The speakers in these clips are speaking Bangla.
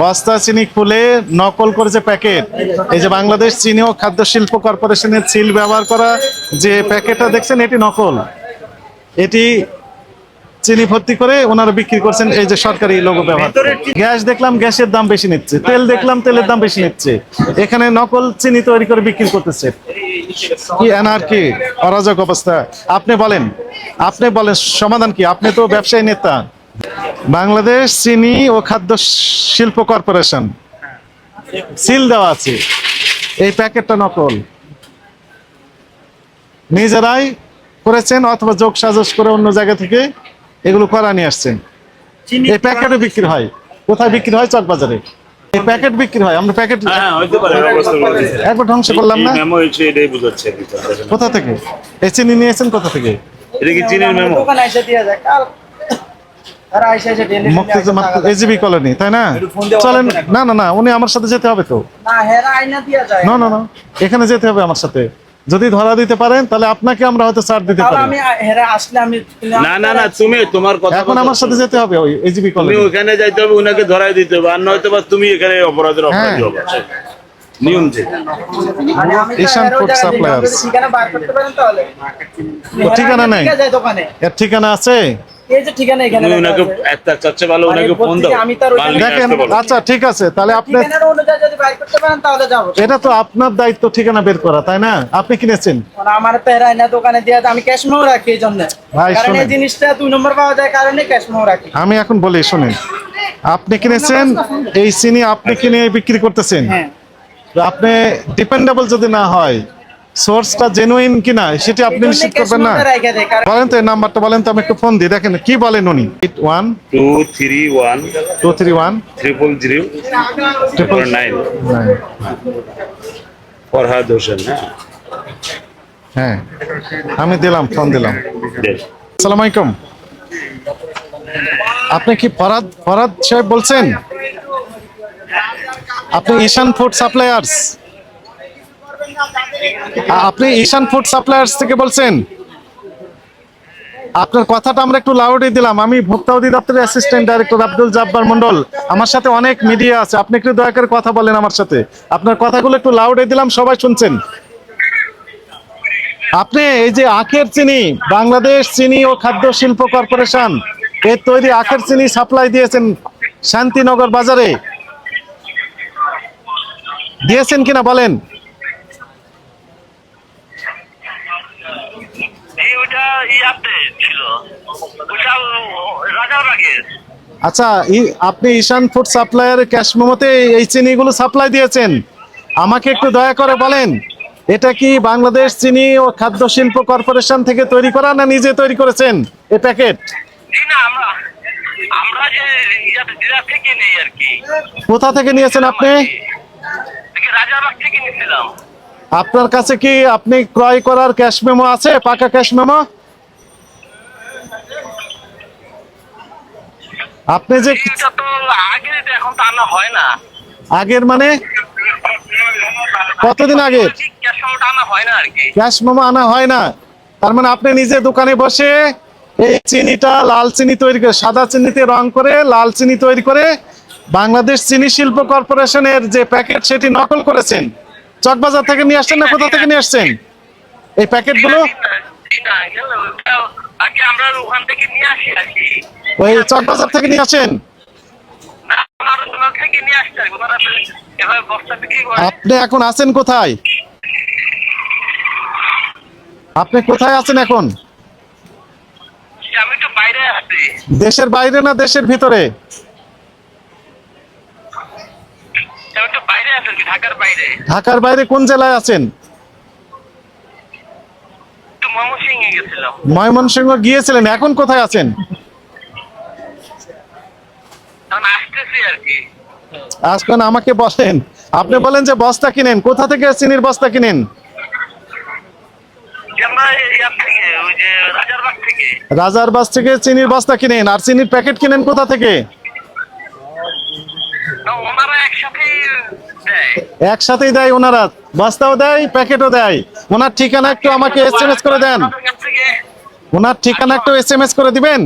বস্তা, চিনি, খুলে নকল করেছে প্যাকেট, এই যে বাংলাদেশ চিনি ও খাদ্য শিল্প কর্পোরেশনের সিল ব্যবহার করা যে প্যাকেটটা দেখছেন, এটি নকল। এটি চিনি ভর্তি করে ওনারা বিক্রি করছেন, এই যে সরকারি লোগো ব্যবহার গ্যাস দেখলাম, গ্যাসের দাম বেশি নিচ্ছে। তেল দেখলাম, তেলের দাম বেশি নিচ্ছে। এখানে নকল চিনি তৈরি করে বিক্রি করতেছে। কি কি অরাজক অবস্থা। আপনি বলেন আপনি বলেন, সমাধান কি? আপনি তো ব্যবসায়ী নেতা। বাংলাদেশ চিনি ও খাদ্য শিল্প কর্পোরেশন। সিল দেওয়া আছে। এই প্যাকেটটা নকল। নিজেরাই করেছেন অথবা যোগ সাজস করে অন্য জায়গা থেকে এগুলো করা নিয়ে আসছেন। এই প্যাকেটে বিক্রি হয়। কোথায় বিক্রি হয়? চকবাজারে। এই প্যাকেট বিক্রি হয়। আমরা প্যাকেট হ্যাঁ দিয়েছে। একবার ধ্বংস করলাম না। কোথা থেকে? এই চিনি নিয়েছেন কোথা থেকে? এটা কি চীনের মেমো? এজিবি কলোনি তাই না? চলেন না না না উনি আমার সাথে যেতে হবে তো। না হেরা আইনা দিয়ে যায়। না না না এখানে যেতে হবে আমার সাথে। যদি ধরা দিতে পারেন তাহলে আপনাকে আমরা হয়তো ছাড় দিতে পারি। আমি হেরা আসলে আমি না না না তুমি তোমার কথা এখন আমার সাথে যেতে হবে ওই এজিবি তুমি ওখানে যাইতে হবে উনাকে দিতে হবে আর নয়তো বা তুমি এখানে অপরাধের অপরাধী হ্যাঁ। হবে নিয়ম যে ঈশান। আপনি ঠিকানা বার করতে পারেন তাহলে। ঠিকানা নাই? ঠিকানা আছে? এই যে ঠিকানা এখানে উনাকে একটা চাচ্ছে ভালো উনাকে ফোন দাও। আমি তার দেখেন আচ্ছা ঠিক আছে তাহলে আপনি ঠিকানার অনুযায়ী যদি বাইর করতে পারেন তাহলে যাব। এটা তো আপনার দায়িত্ব ঠিকানা বের করা তাই না? আপনি কিনেছেন আমার তো হেরা আইনা দোকানে দিয়ে আমি ক্যাশ মেও রাখি এই জন্য। কারণ এই জিনিসটা দুই নম্বর পাওয়া যায় কারণে ক্যাশ মেও রাখি। আমি এখন বলি শুনেন। আপনি কিনেছেন এই চিনি আপনি কিনে বিক্রি করতেছেন? হ্যাঁ। আপনি ডিপেন্ডেবল যদি না হয় সোর্সটা জেনুইন কিনা সেটা আপনি নিশ্চিত করবেন না। বলেন তো এই নাম্বারটা বলেন তো আমি একটু ফোন দিই। দেখেন কি বলেন উনি? Eight one two three one two three one triple zero triple nine Farhad Hossain হ্যাঁ। হ্যাঁ আমি দিলাম ফোন দিলাম। আসসালামু আলাইকুম। আপনি কি ফরাদ ফরাদ সাহেব বলছেন? আপনি ঈশান ফুড সাপ্লায়ার্স আপনি ঈশান ফুড সাপ্লায়ার্স থেকে বলছেন? আপনার কথাটা আমরা একটু লাউডে দিলাম। আমি ভোক্তা অধিদপ্তরের অ্যাসিস্ট্যান্ট ডাইরেক্টর আব্দুল জাব্বার মন্ডল আমার সাথে অনেক মিডিয়া আছে। আপনি একটু দয়া করে কথা বলেন আমার সাথে। আপনার কথাগুলো একটু লাউডে দিলাম, সবাই শুনছেন। আপনি এই যে আখের চিনি, বাংলাদেশ চিনি ও খাদ্য শিল্প কর্পোরেশন, এর তৈরি আখের চিনি সাপ্লাই দিয়েছেন শান্তিনগর বাজারে। দিয়েছেন কিনা বলেন? এই ইয়াতে ছিল। আচ্ছা আপনি ঈশান ফুড সাপ্লায়ার ক্যাশ মেমোতে এই চিনিগুলো সাপ্লাই দিয়েছেন। আমাকে একটু দয়া করে বলেন এটা কি বাংলাদেশ চিনি ও খাদ্য শিল্প কর্পোরেশন থেকে তৈরি করা না নিজে তৈরি করেছেন? এ প্যাকেট কোথা থেকে নিয়েছেন আপনি? রাজারবাগ থেকে নিয়েছিলাম। আপনার কাছে কি আপনি ক্রয় করার ক্যাশ মেমো আছে? পাকা ক্যাশ মেমো আপনি যে আগের মানে? কতদিন আগে? ক্যাশ মেমো আনা হয় না। তার মানে আপনি নিজে দোকানে বসে এই চিনিটা লাল চিনি তৈরি করে সাদা চিনিতে রং করে লাল চিনি তৈরি করে বাংলাদেশ চিনি শিল্প কর্পোরেশনের যে প্যাকেট সেটি নকল করেছেন। চকবাজার থেকে নিয়ে আসছেন না কোথা থেকে নিয়ে আসছেন? এই প্যাকেটগুলো? ওই চকবাজার থেকে নিয়ে আসেন? আপনি এখন আছেন কোথায়? আপনি কোথায় আছেন এখন? দেশের বাইরে না দেশের ভিতরে আমি একটু বাইরে আছি আর কি, ঢাকার বাইরে। ঢাকার বাইরে কোন জেলায় আছেন? ময়মনসিংহে গিয়েছিলেন এখন কোথায় আছেন? আজকাল আমাকে বলেন আপনি বলেন যে বস্তা কিনেন কোথা থেকে চিনির বস্তা কিনেন? রাজারবাগ থেকে। রাজারবাস থেকে চিনির বস্তা কিনেন আর চিনির প্যাকেট কিনেন কোথা থেকে? ওনারা একসাথে একসাথেই দেয় ওনারা। বস্তাও দেয় প্যাকেটও দেয়। ওনার ঠিকানা একটু আমাকে এস এম এস করে দেন। ওনার ঠিকানা একটু এস এম এস করে দিবেন?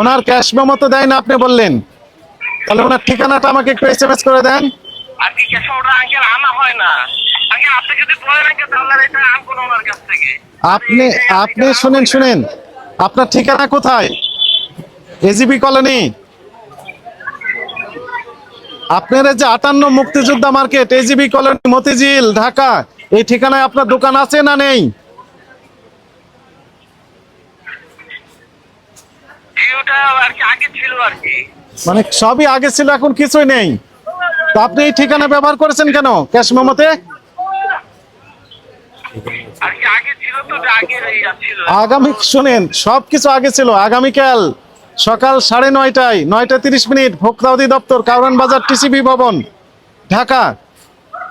ওনার ক্যাশ মেমো তো দেয় না আপনি বললেন। তাহলে ওনার ঠিকানাটা আমাকে একটু এসএমএস করে দেন। আর কি ক্যাশ ওটা আঙ্কেল আনা হয় না। আঙ্কেল আপনি যদি বলেন আঙ্কেল তাহলে এটা আনব ওনার কাছ থেকে। আপনি আপনি শুনেন শুনেন। আপনার ঠিকানা কোথায়? AGB colony. আপনার যে আটান্ন মুক্তিযোদ্ধা market AGB colony Motijheel Dhaka এই ঠিকানায় আপনার দোকান আছে না নেই? মানে সবই আগে ছিল এখন কিছুই নেই। তো আপনি এই ঠিকানা ব্যবহার করেছেন কেন ক্যাশ মেমোতে? আগামী শুনেন সবকিছু আগে ছিল আগামীকাল সকাল সাড়ে নয়টায়, নয়টা তিরিশ মিনিট ভোক্তা অধিদপ্তর কাউরান বাজার টিসিবি ভবন, ঢাকা।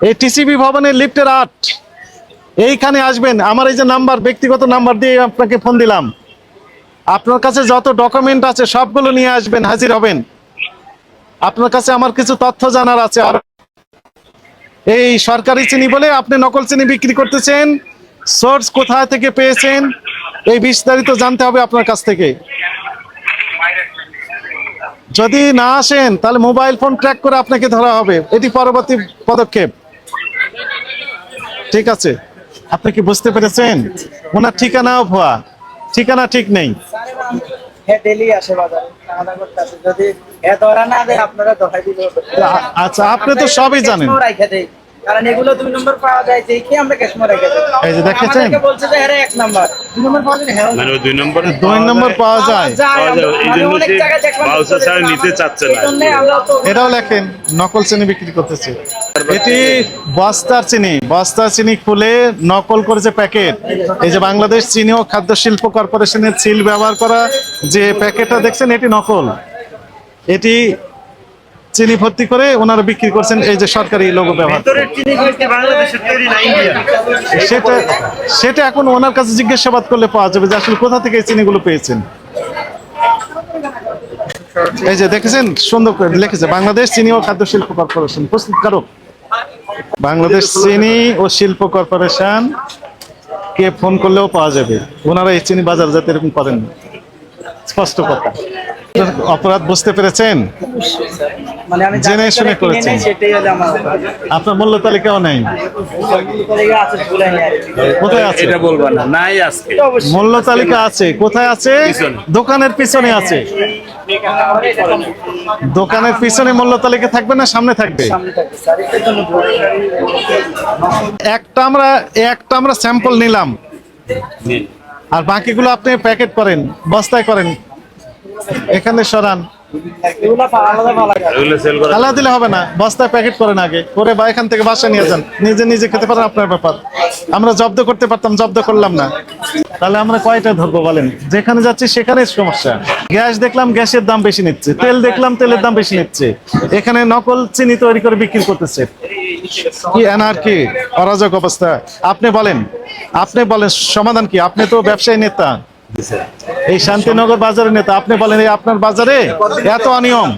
এই টিসিবি ভবনের লিফটের আট, এইখানে আসবেন। আমার এই যে নাম্বার, ব্যক্তিগত নাম্বার দিয়ে আপনাকে ফোন দিলাম। আপনার কাছে যত ডকুমেন্ট আছে, সবগুলো নিয়ে আসবেন, হাজির হবেন। আপনার কাছে আমার কিছু তথ্য জানার আছে, আর এই সরকারি চিনি বলে আপনি নকল চিনি বিক্রি করতেছেন। সোর্স কোথা থেকে পেয়েছেন, এই বিস্তারিত জানতে হবে আপনার কাছ থেকে। যদি না আসেন তাহলে মোবাইল ফোন ট্র্যাক করে আপনাকে ধরা হবে। এটি পরবর্তী পদক্ষেপ। ঠিক আছে? আপনি কি বুঝতে পেরেছেন? ওনার ঠিকানাও ভুয়া। ঠিকানা ঠিক নেই। হ্যাঁ আচ্ছা আপনি তো সবই জানেন। কারণ এগুলো দুই নম্বর পাওয়া যায় দেখে আমরা ক্যাশমো রেখে এই যে দেখেছেন? বলছে যে হ্যাঁ এক নাম্বার। দুই নম্বর পাওয়া যায় হ্যাঁ। মানে দুই নম্বরে দুই নম্বর পাওয়া যায়। পাওয়া যায়। এই জন্য সে বাউচার ছাড়া নিতে চাচ্ছে না। এটাও লেখেন নকল চিনি বিক্রি করতেছে। এটি বস্তার চিনি বস্তার চিনি খুলে নকল করেছে প্যাকেট। এই যে বাংলাদেশ চিনি ও খাদ্য শিল্প কর্পোরেশনের সিল ব্যবহার করা যে প্যাকেটটা দেখছেন এটি নকল। এটি চিনি ভর্তি করে ওনারা বিক্রি করছেন এই যে সরকারি লোগো ব্যবহার। সেটা সেটা এখন ওনার কাছে জিজ্ঞাসাবাদ করলে পাওয়া যাবে যে আসলে কোথা থেকে এই চিনিগুলো পেয়েছেন। এই যে দেখেছেন সুন্দর করে লিখেছে বাংলাদেশ চিনি ও খাদ্য শিল্প কর্পোরেশন। প্রস্তুতকারক বাংলাদেশ চিনি ও শিল্প কর্পোরেশন কে ফোন করলেও পাওয়া যাবে। ওনারা এই চিনি বাজার যাতে এরকম করেন স্পষ্ট কথা। অপরাধ বুঝতে পেরেছেন? মানে আমি জেনে শুনে করেছেন। আপনার মূল্য তালিকাও নেই। কোথায় আছে? এটা বলবা না নাই আজকে। মূল্য তালিকা আছে কোথায় আছে? দোকানের পিছনে আছে। দোকানের পিছনে মূল্য তালিকা থাকবে না সামনে থাকবে। একটা আমরা একটা আমরা স্যাম্পল নিলাম। আর বাকিগুলো আপনি প্যাকেট করেন বস্তায় করেন। এখানে সরান। আলাদা দিলে হবে না। বস্তায় প্যাকেট করেন আগে। করে বা এখান থেকে বাসা নিয়ে যান। নিজে নিজে খেতে পারেন আপনার ব্যাপার। আমরা জব্দ করতে পারতাম জব্দ করলাম না। তাহলে আমরা কয়টা ধরবো বলেন? যেখানে যাচ্ছি সেখানে সমস্যা। গ্যাস দেখলাম গ্যাসের দাম বেশি নিচ্ছে। তেল দেখলাম তেলের দাম বেশি নিচ্ছে। এখানে নকল চিনি তৈরি করে বিক্রি করতেছে। কি এনার কি অরাজক অবস্থা। আপনি বলেন। আপনি বলেন সমাধান কি? আপনি তো ব্যবসায়ী নেতা। এই শান্তিনগর বাজারের নেতা আপনি বলেন এই আপনার বাজারে এত অনিয়ম।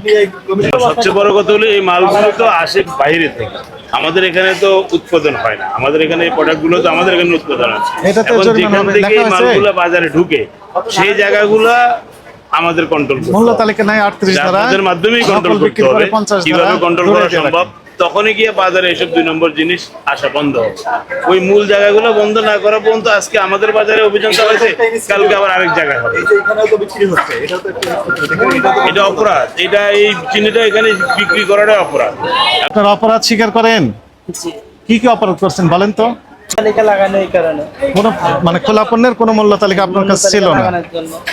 সবচেয়ে বড় কথা হলো এই মালগুলো তো আসে বাইরে থেকে। আমাদের এখানে তো উৎপাদন হয় না। আমাদের এখানে এই প্রোডাক্টগুলো তো আমাদের এখানে উৎপাদন আছে। যেখান থেকে এই মালগুলো বাজারে ঢুকে সেই জায়গাগুলো আমাদের কন্ট্রোল মূল্য তালিকা নাই আটত্রিশ ধারা। মাধ্যমেই কন্ট্রোল করতে হবে। কীভাবে কন্ট্রোল করা সম্ভব? তখনই গিয়ে বাজারে এসব দুই নম্বর জিনিস আসা বন্ধ ওই মূল জায়গাগুলো বন্ধ না করা পর্যন্ত আজকে আমাদের বাজারে অভিযান চালাইছে কালকে আবার আরেক জায়গায় হবে। এটা অপরাধ। এটা এই চিনিটা এখানে বিক্রি করাটা অপরাধ। আপনার অপরাধ স্বীকার করেন? কি কি অপরাধ করছেন বলেন তো? তালিকা লাগানো এই কারণে। মানে খোলা পণ্যের কোনো মূল্য তালিকা আপনার কাছে ছিল না?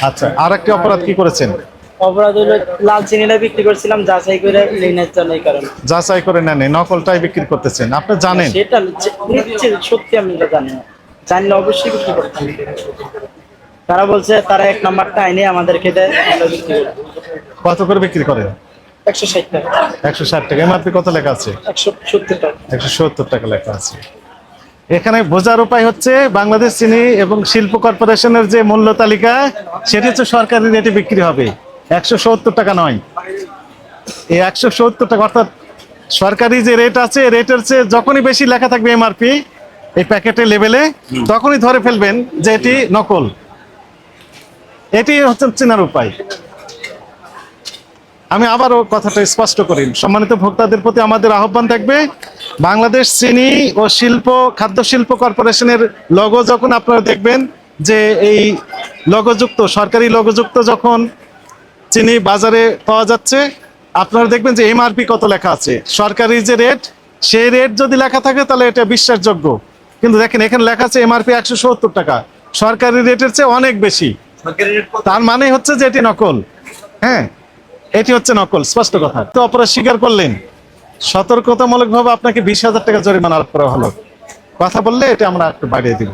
আচ্ছা আর একটি অপরাধ কি করেছেন? অপরাধ হলো লাল চিনিটা বিক্রি করছিলাম যাচাই করে লিনের জন্য এই কারণে। যাচাই করে নেন নকলটাই বিক্রি করতেছেন। আপনি জানেন? সেটা নিশ্চিত সত্যি আমি এটা জানি না। জানলে অবশ্যই বিক্রি করতাম। তারা বলছে তারা এক নাম্বারটা আইনে আমাদেরকে দেয় আমরা বিক্রি করি। কত করে বিক্রি করেন? একশো ষাট টাকা। একশো ষাট টাকা। এমআরপি কত লেখা আছে? একশো সত্তর টাকা। একশো সত্তর টাকা লেখা আছে। এখানে বোঝার উপায় হচ্ছে বাংলাদেশ চিনি এবং শিল্প কর্পোরেশনের যে মূল্য তালিকা সেটি হচ্ছে সরকারি রেটে বিক্রি হবে। একশো সত্তর টাকা নয়। এই একশো সত্তর টাকা অর্থাৎ সরকারি যে রেট আছে রেটের চেয়ে যখনই বেশি লেখা থাকবে এমআরপি এই প্যাকেটের লেভেলে তখনই ধরে ফেলবেন যে এটি নকল। এটি হচ্ছে চেনার উপায়। আমি আবারও কথাটা স্পষ্ট করি। সম্মানিত ভোক্তাদের প্রতি আমাদের আহ্বান থাকবে বাংলাদেশ চিনি ও শিল্প খাদ্য শিল্প কর্পোরেশনের লগো যখন আপনারা দেখবেন যে এই লগযুক্ত সরকারি লগযুক্ত যখন চিনি বাজারে পাওয়া যাচ্ছে। আপনারা দেখবেন যে এমআরপি কত লেখা আছে। সরকারি যে রেট সেই রেট যদি লেখা থাকে তাহলে এটা বিশ্বাসযোগ্য। কিন্তু দেখেন এখানে লেখা আছে এমআরপি একশো সত্তর টাকা। সরকারি রেটের চেয়ে অনেক বেশি। তার মানে হচ্ছে যে এটি নকল। হ্যাঁ এটি হচ্ছে নকল স্পষ্ট কথা। তো অপরাধ স্বীকার করলেন। সতর্কতামূলক ভাবে আপনাকে বিশ হাজার টাকা জরিমানা আরোপ করা হলো। কথা বললে এটা আমরা একটু বাড়িয়ে দিব।